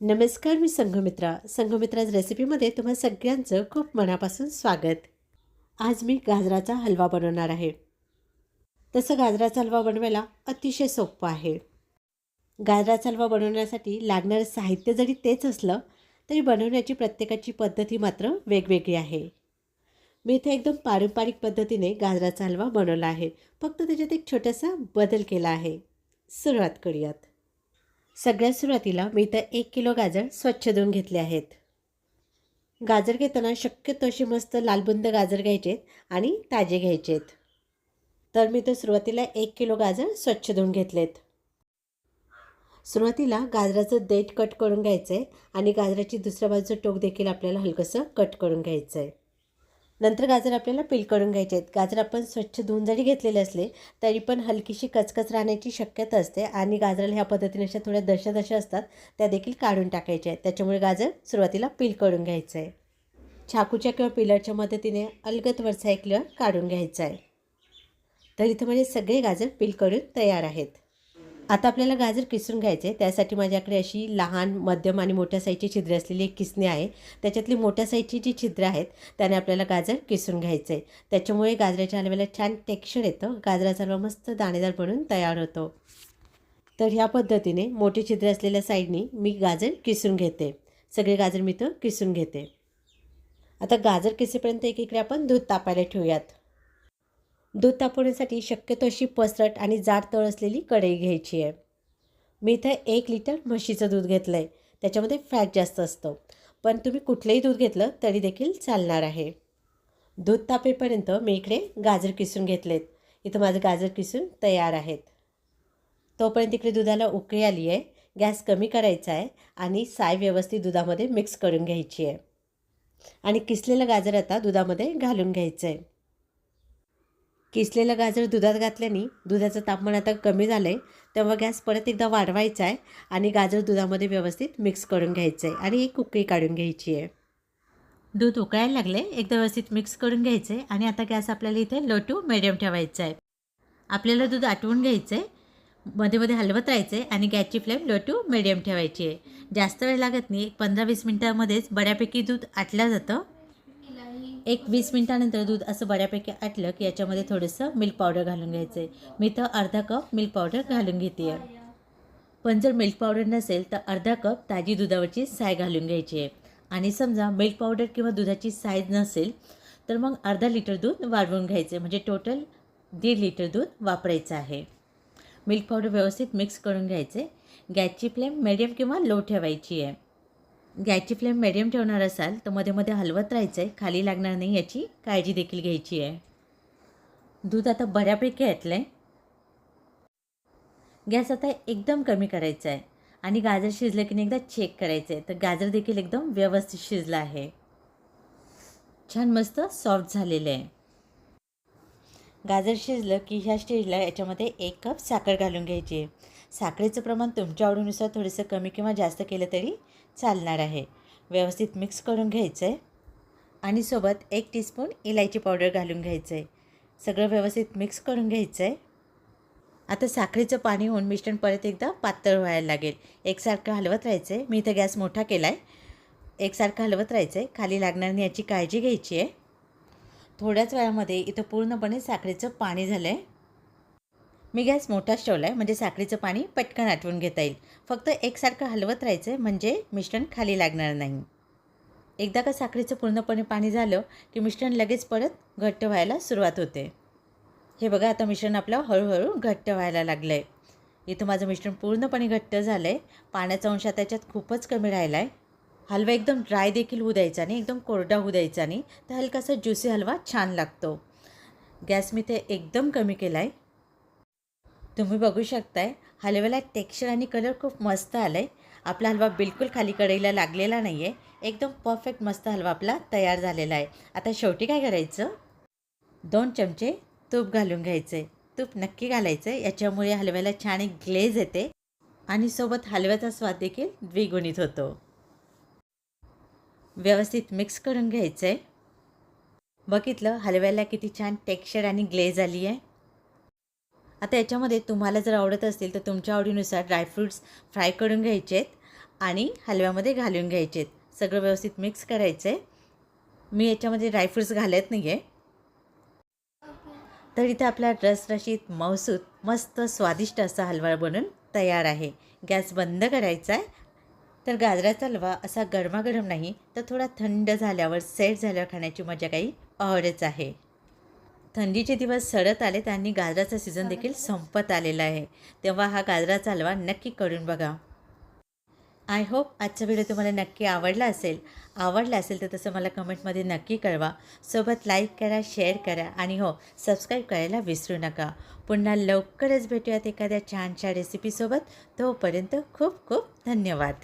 नमस्कार मी संघमित्रा. संघमित्राज रेसिपीमध्ये तुम्हा सगळ्यांचं खूप मनापासून स्वागत. आज मी गाजराचा हलवा बनवणार आहे. तसं गाजराचा हलवा बनवायला अतिशय सोपं आहे. गाजराचा हलवा बनवण्यासाठी लागणारं साहित्य जरी तेच असलं तरी बनवण्याची प्रत्येकाची पद्धती मात्र वेगवेगळी आहे. मी इथे एकदम पारंपरिक पद्धतीने गाजराचा हलवा बनवला आहे. फक्त त्याच्यात एक छोटासा बदल केला आहे. सुरुवात करूयात. सगळ्यात सुरुवातीला मी तर एक किलो गाजर स्वच्छ धुवून घेतले आहेत. गाजर घेताना शक्यतो असे मस्त लालबुंद गाजर घ्यायचे आणि ताजे घ्यायचे आहेत. तर मी तर सुरुवातीला एक किलो गाजर स्वच्छ धुवून घेतलेत. सुरुवातीला गाजराचं देठ कट करून घ्यायचं आहे आणि गाजराची दुसऱ्या बाजूचं टोक देखील आपल्याला हलकंसं कट करून घ्यायचं आहे नंतर गाजर आपल्याला पील करून घ्यायचे आहेत. गाजर आपण स्वच्छ धुवून जरी घेतलेले असले तरी पण हलकीशी कचकच राहण्याची शक्यता असते आणि गाजराला ह्या पद्धतीने अशा थोड्या दशा दशा असतात त्या देखील काढून टाकायच्या आहेत. त्याच्यामुळे गाजर सुरुवातीला पील करून घ्यायचं आहे चाकूच्या किंवा पिलरच्या मदतीने अलगत वरचा एक लेअर काढून घ्यायचा आहे. तर इथं म्हणजे सगळे गाजर पील करून तयार आहेत. आता आपल्याला गाजर किसून घ्यायचे त्यासाठी माझ्याकडे अशी लहान मध्यम आणि मोठ्या साईजची छिद्रे असलेली एक किसणी आहे. त्याच्यातली मोठ्या साईजची जी छिद्र आहेत त्याने आपल्याला गाजर किसून घ्यायचं. आहे त्याच्यामुळे गाजराच्या हलव्याला छान टेक्स्चर येतं. गाजराचा हलवा मस्त दाणेदार बनून तयार होतो. तर ह्या पद्धतीने मोठी छिद्र असलेल्या साईडनी मी गाजर किसून घेते. सगळे गाजर मी तर किसून घेते. आता गाजर किसेपर्यंत एकीकडे आपण दूध तापायला ठेवूयात. दूध तापवण्यासाठी शक्यतो अशी पसरट आणि जाड तळ असलेली कढई घ्यायची आहे. मी इथं एक लिटर म्हशीचं दूध घेतलं आहे त्याच्यामध्ये फॅट जास्त असतं. पण तुम्ही कुठलंही दूध घेतलं तरी देखील चालणार आहे. दूध तापेपर्यंत मी इकडे गाजर किसून घेतलेत. इथं माझं गाजर किसून तयार आहेत. तोपर्यंत इकडे दुधाला उकळी आली आहे. गॅस कमी करायचा आहे आणि साय व्यवस्थित दुधामध्ये मिक्स करून घ्यायची आहे. आणि किसलेलं गाजर आता दुधामध्ये घालून घ्यायचं आहे किसलेलं गाजर दुधात घातल्याने दुधाचं तापमान आता कमी झालं आहे तेव्हा गॅस परत एकदा वाढवायचा आहे आणि गाजर दुधामध्ये व्यवस्थित मिक्स करून घ्यायचं आहे आणि एक उकळी काढून घ्यायची आहे. दूध उकळायला लागले एकदा व्यवस्थित मिक्स करून घ्यायचं आहे आणि आता गॅस आपल्याला इथे लो टू मिडियम ठेवायचा आहे. आपल्याला दूध आटवून घ्यायचं आहे मध्ये मध्ये हलवत राहायचं आहे आणि गॅसची फ्लेम लो टू मिडियम ठेवायची आहे. जास्त वेळ लागत नाही पंधरा वीस मिनटामध्येच बऱ्यापैकी दूध आटलं जातं. एक वीस मिनटानंतर दूध असं बऱ्यापैकी आटलं की याच्यामध्ये थोडंसं मिल्क पावडर घालून घ्यायचं आहे मी तर अर्धा कप मिल्क पावडर घालून घेते आहे पण जर मिल्क पावडर नसेल तर अर्धा कप ताजी दुधावरची साय घालून घ्यायची आहे आणि समजा मिल्क पावडर किंवा दुधाची साईज नसेल तर मग अर्धा लिटर दूध वाढवून घ्यायचं म्हणजे टोटल दीड लिटर दूध वापरायचं आहे. मिल्क पावडर व्यवस्थित मिक्स करून घ्यायचे गॅसची फ्लेम मिडियम किंवा लो ठेवायची आहे गॅसची फ्लेम मिडियम ठेवणार असाल तर मध्ये मध्ये हलवत राहायचं आहे खाली लागणार नाही याची काळजी देखील घ्यायची आहे. दूध आता बऱ्यापैकी ऐकलं आहे गॅस आता एकदम कमी करायचा आहे आणि गाजर शिजलं की नाही एकदा चेक करायचं आहे तर गाजर देखील एकदम व्यवस्थित शिजलं आहे. छान मस्त सॉफ्ट झालेलं आहे. गाजर शिजलं की ह्या स्टेजला याच्यामध्ये एक कप साखर घालून घ्यायची आहे. साखरेचं प्रमाण तुमच्या आवडीनुसार थोडंसं कमी किंवा जास्त केलं तरी चालणार आहे. व्यवस्थित मिक्स करून घ्यायचं आहे आणि सोबत एक टीस्पून इलायची पावडर घालून घ्यायचं आहे सगळं व्यवस्थित मिक्स करून घ्यायचं आहे आता साखरेचं पाणी होऊन मिश्रण परत एकदा पातळ व्हायला लागेल. एकसारखं हलवत राहायचं आहे मी इथं गॅस मोठा केला आहे एकसारखं हलवत राहायचं आहे खाली लागणार नाही याची काळजी घ्यायची आहे. थोड्याच वेळामध्ये इथं पूर्णपणे साखरेचं पाणी झालं आहे मी गॅस मोठाच ठेवला आहे म्हणजे साखरेचं पाणी पटकन आटवून घेता येईल. फक्त एकसारखं हलवत राहायचं आहे म्हणजे मिश्रण खाली लागणार नाही. एकदा का साखरेचं पूर्णपणे पाणी झालं की मिश्रण लगेच परत घट्ट व्हायला सुरुवात होते. हे बघा आता मिश्रण आपलं हळूहळू घट्ट व्हायला लागलं आहे इथं माझं मिश्रण पूर्णपणे घट्ट झालं आहे पाण्याचा अंश त्याच्यात खूपच कमी राहिला आहे हलवा एकदम ड्राय देखील होऊ द्यायचा नाही एकदम कोरडा होऊ द्यायचा नाही. तर हलकासा ज्युसी हलवा छान लागतो. गॅस मी ते एकदम कमी केला आहे तुम्ही बघू शकताय हलव्याला टेक्स्चर आणि कलर खूप मस्त आला आहे आपला हलवा बिलकुल खाली कढईला लागलेला नाही आहे एकदम परफेक्ट मस्त हलवा आपला तयार झालेला आहे. आता शेवटी काय करायचं? दोन चमचे तूप घालून घ्यायचं. आहे तूप नक्की घालायचं आहे याच्यामुळे हलव्याला छान एक ग्लेज येते. आणि सोबत हलव्याचा स्वाद देखील द्विगुणित होतो. व्यवस्थित मिक्स करून घ्यायचं आहे बघितलं हलव्याला किती छान टेक्स्चर आणि ग्लेज आली आहे. आता याच्यामध्ये तुम्हाला जर आवडत असतील तर तुमच्या आवडीनुसार ड्रायफ्रूट्स फ्राय करून घ्यायचे आहेत आणि हलव्यामध्ये घालून घ्यायचे आहेत सगळं व्यवस्थित मिक्स करायचं आहे मी याच्यामध्ये ड्रायफ्रूट्स घालत नाही आहे तर इथे आपला रसरशीत मौसूद मस्त स्वादिष्ट असा हलवा बनून तयार आहे. गॅस बंद करायचा आहे तर गाजराचा हलवा असा गरमागरम नाही तर थोडा थंड झाल्यावर सेट झाल्यावर खाण्याची मजा काही औरच आहे. थंडीचे दिवस सडत आले आणि गाजराचा सीझन देखील संपत आलेला आहे. तेव्हा हा गाजराचा हलवा नक्की करून बघा. आय होप आजचा व्हिडिओ तुम्हाला नक्की आवडला असेल. आवडला असेल तर तसं मला कमेंटमध्ये नक्की कळवा. सोबत लाईक करा शेअर करा आणि हो सबस्क्राईब करायला विसरू नका. पुन्हा लवकरच भेटूयात एखाद्या छानशा रेसिपीसोबत तोपर्यंत खूप खूप धन्यवाद.